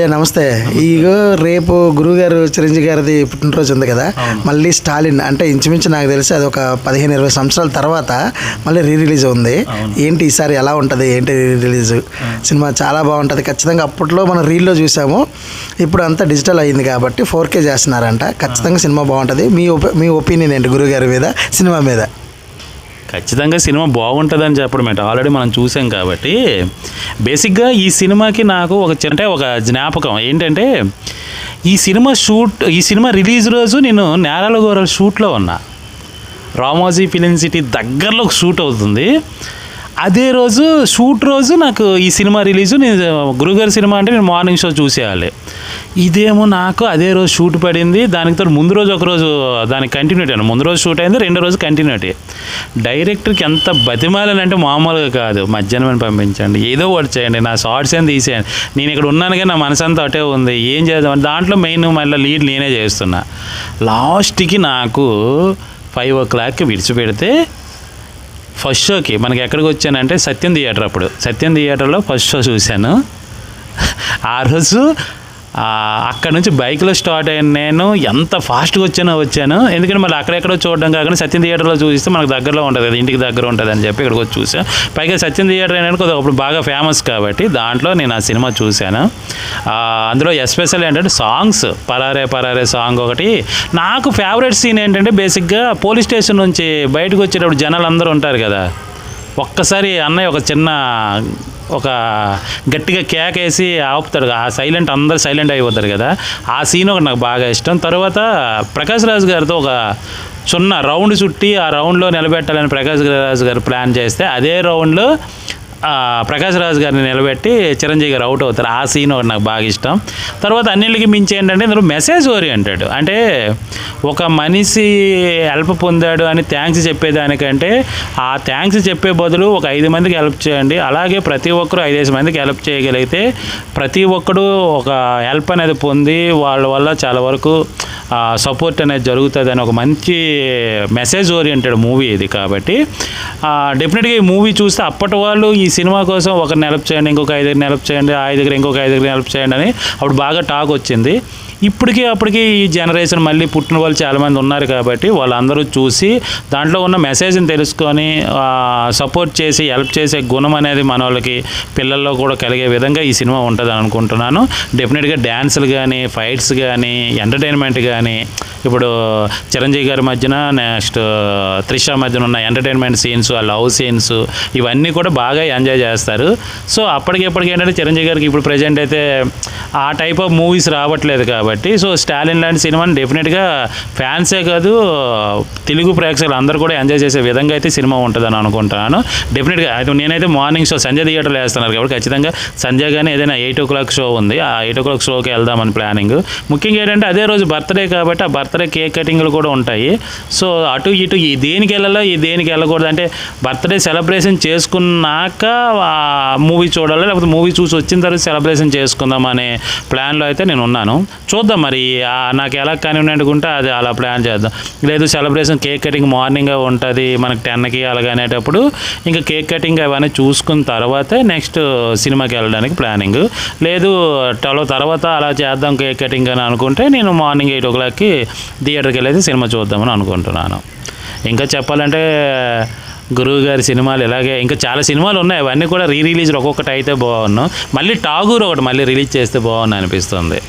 నమస్తే. ఇగో రేపు గురువుగారు చిరంజీవి గారిది పుట్టినరోజు ఉంది కదా. మళ్ళీ స్టాలిన్ అంటే ఇంచుమించు నాకు తెలిసి అది ఒక పదిహేను ఇరవై సంవత్సరాల తర్వాత మళ్ళీ రీ రిలీజ్ ఉంది ఏంటి ఈసారి ఎలా ఉంటుంది? ఏంటి రీ రిలీజ్ సినిమా చాలా బాగుంటుంది. ఖచ్చితంగా అప్పట్లో మనం రీల్లో చూసాము. ఇప్పుడు అంతా డిజిటల్ అయింది కాబట్టి ఫోర్ కే చేస్తున్నారంట. ఖచ్చితంగా సినిమా బాగుంటుంది. మీ ఒపి మీ ఒపీనియన్ ఏంటి గురువుగారి మీద? సినిమా మీద? ఖచ్చితంగా సినిమా బాగుంటుందని చెప్పడం ఏంటి ఆల్రెడీ మనం చూసాం కాబట్టి బేసిక్గా ఈ సినిమాకి నాకు ఒక అంటే ఒక జ్ఞాపకం ఏంటంటే ఈ సినిమా షూట్ ఈ సినిమా రిలీజ్ రోజు నేను నేరాల గోరల షూట్లో ఉన్నా. రామోజీ ఫిలిం సిటీ దగ్గరలో ఒక షూట్ అవుతుంది. అదే రోజు షూట్ రోజు నాకు ఈ సినిమా రిలీజు నేను గురుగారి సినిమా అంటే నేను మార్నింగ్ షో చూసేయాలి. ఇదేమో నాకు అదే రోజు షూట్ పడింది దానికి తోడు ముందు రోజు ఒకరోజు దానికి కంటిన్యూటీ అని ముందు రోజు షూట్ అయింది రెండో రోజు కంటిన్యూటీ డైరెక్టర్కి ఎంత బతిమాలనంటే మామూలుగా కాదు. మధ్యాహ్నం పంపించండి. ఏదో ఒకటి చేయండి. నా షార్ట్స్ ఏం తీసేయండి. నేను ఇక్కడ ఉన్నాను కానీ నా మనసు అంతా అటే ఉంది. ఏం చేద్దాం? దాంట్లో మెయిన్ మళ్ళీ లీడ్ నేనే చేస్తున్నా. లాస్ట్కి నాకు ఫైవ్ ఓ క్లాక్కి విడిచిపెడితే ఫస్ట్ షోకి మనకి ఎక్కడికి వచ్చానంటే సత్యం థియేటర్ అప్పుడు. సత్యం థియేటర్లో ఫస్ట్ షో చూశాను. ఆ రోజు అక్కడ నుంచి బైక్లో స్టార్ట్ అయిన నేను ఎంత ఫాస్ట్గా వచ్చానో వచ్చాను. ఎందుకంటే మళ్ళీ అక్కడెక్కడో చూడడం కాకుండా సత్యం థియేటర్లో చూస్తే మనకు దగ్గరలో ఉంటుంది కదా ఇంటికి దగ్గర ఉంటుంది అని చెప్పి ఇక్కడికి వచ్చి చూసాను పైగా సత్యం థియేటర్ అనేది కొద్దిగా అప్పుడు బాగా ఫేమస్ కాబట్టి దాంట్లో నేను ఆ సినిమా చూశాను. అందులో ఎస్పెషల్ ఏంటంటే సాంగ్స్ పరారే పరారే సాంగ్ ఒకటి. నాకు ఫేవరెట్ సీన్ ఏంటంటే బేసిక్గా పోలీస్ స్టేషన్ నుంచి బయటకు వచ్చేటప్పుడు జనాలు అందరూ ఉంటారు కదా. ఒక్కసారి అన్నయ్య ఒక చిన్న ఒక గట్టిగా కేక్ వేసి ఆపుతాడు. ఆ సైలెంట్ అందరు సైలెంట్ అయిపోతారు కదా. ఆ సీన్ ఒకటి నాకు బాగా ఇష్టం. తర్వాత ప్రకాష్ రాజు గారితో ఒక చిన్న రౌండ్ చుట్టి ఆ రౌండ్లో నిలబెట్టాలని ప్రకాష్ రాజు గారు ప్లాన్ చేస్తే అదే రౌండ్లో ప్రకాష్ రాజ్ గారిని నిలబెట్టి చిరంజీవి గారు అవుట్ అవుతారు. ఆ సీన్ ఒకటి నాకు బాగా ఇష్టం. తర్వాత అన్నింటికి మించి ఏంటంటే ఇందులో మెసేజ్ ఓరియంటెడ్ అంటే ఒక మనిషి హెల్ప్ పొందాడు అని థ్యాంక్స్ చెప్పేదానికంటే ఆ థ్యాంక్స్ చెప్పే బదులు ఒక ఐదు మందికి హెల్ప్ చేయండి. అలాగే ప్రతి ఒక్కరు ఐదేసి మందికి హెల్ప్ చేయగలిగితే ప్రతి ఒక్కడు ఒక హెల్ప్ అనేది పొంది వాళ్ళ వల్ల చాలా వరకు సపోర్ట్ అనేది జరుగుతుంది అని ఒక మంచి మెసేజ్ ఓరియంటెడ్ మూవీ ఇది కాబట్టి. డెఫినెట్గా ఈ మూవీ చూస్తే అప్పటి వాళ్ళు ఈ సినిమా కోసం ఒకరిని హెల్ప్ చేయండి ఇంకొక ఐదుగురిని హెల్ప్ చేయండి ఆ ఐదుగురు ఇంకొక ఐదుగురిని హెల్ప్ చేయండి అని అప్పుడు బాగా టాక్ వచ్చింది. ఇప్పటికీ అప్పటికి ఈ జనరేషన్ మళ్ళీ పుట్టిన వాళ్ళు చాలామంది ఉన్నారు కాబట్టి వాళ్ళందరూ చూసి దాంట్లో ఉన్న మెసేజ్ని తెలుసుకొని సపోర్ట్ చేసి హెల్ప్ చేసే గుణం అనేది మన వాళ్ళకి పిల్లల్లో కూడా కలిగే విధంగా ఈ సినిమా ఉంటుందని అనుకుంటున్నాను. డెఫినెట్గా డ్యాన్సులు కానీ ఫైట్స్ కానీ ఎంటర్టైన్మెంట్ కానీ ఇప్పుడు చిరంజీవి గారి మధ్యన నెక్స్ట్ త్రిష మధ్యన ఉన్న ఎంటర్టైన్మెంట్ సీన్స్ ఆ లవ్ సీన్స్ ఇవన్నీ కూడా బాగా ఎంజాయ్ చేస్తారు. సో అప్పటికెప్పటికి ఏంటంటే చిరంజీవి గారికి ఇప్పుడు ప్రజెంట్ అయితే ఆ టైప్ ఆఫ్ మూవీస్ రావట్లేదు కాబట్టి సో స్టాలిన్ లాంటి సినిమాని డెఫినెట్గా ఫ్యాన్సే కాదు తెలుగు ప్రేక్షకులు అందరూ కూడా ఎంజాయ్ చేసే విధంగా అయితే సినిమా ఉంటుందని అనుకుంటున్నాను. డెఫినెట్గా అయితే నేనైతే మార్నింగ్ షో సంజయ్ థియేటర్లో వేస్తున్నారు కాబట్టి ఖచ్చితంగా సంజయ్ గానే ఏదైనా ఎయిట్ ఓ క్లాక్ షో ఉంది. ఆ ఎయిట్ ఓ క్లాక్ షోకి వెళ్దామని ప్లానింగ్ ముఖ్యంగా ఏంటంటే అదే రోజు బర్త్డే కాబట్టి ఆ బర్త్డే కేక్ కటింగ్లు కూడా ఉంటాయి. సో అటు ఇటు ఈ దేనికి వెళ్ళాలో ఈ దేనికి వెళ్ళకూడదు అంటే బర్త్డే సెలబ్రేషన్ చేసుకున్నాక ఆ మూవీ చూడాలి? లేకపోతే మూవీ చూసి వచ్చిన తర్వాత సెలబ్రేషన్ చేసుకుందాం అనే ప్లాన్లో అయితే నేను ఉన్నాను. చూద్దాం మరి నాకు ఎలా కన్వీనియంట్గా ఉంటే అది అలా ప్లాన్ చేద్దాం. లేదు సెలబ్రేషన్ కేక్ కటింగ్ మార్నింగ్ ఉంటుంది మనకి టెన్కి అలాగనేటప్పుడు ఇంకా కేక్ కటింగ్ అవన్నీ చూసుకున్న తర్వాతే నెక్స్ట్ సినిమాకి వెళ్ళడానికి ప్లానింగ్ లేదు ట్వెల్వ్ తర్వాత అలా చేద్దాం కేక్ కటింగ్ అని అనుకుంటే నేను మార్నింగ్ ఎయిట్ ఓ క్లాక్కి థియేటర్కి వెళ్ళేది సినిమా చూద్దామని అనుకుంటున్నాను. ఇంకా చెప్పాలంటే గురువు గారి సినిమాలు ఇలాగే. ఇంకా చాలా సినిమాలు ఉన్నాయి. అవన్నీ కూడా రీ రిలీజ్ ఒక్కొక్కటి అయితే బాగున్నాను మళ్ళీ టాగూర్ ఒకటి మళ్ళీ రిలీజ్ చేస్తే బాగుంది అనిపిస్తుంది.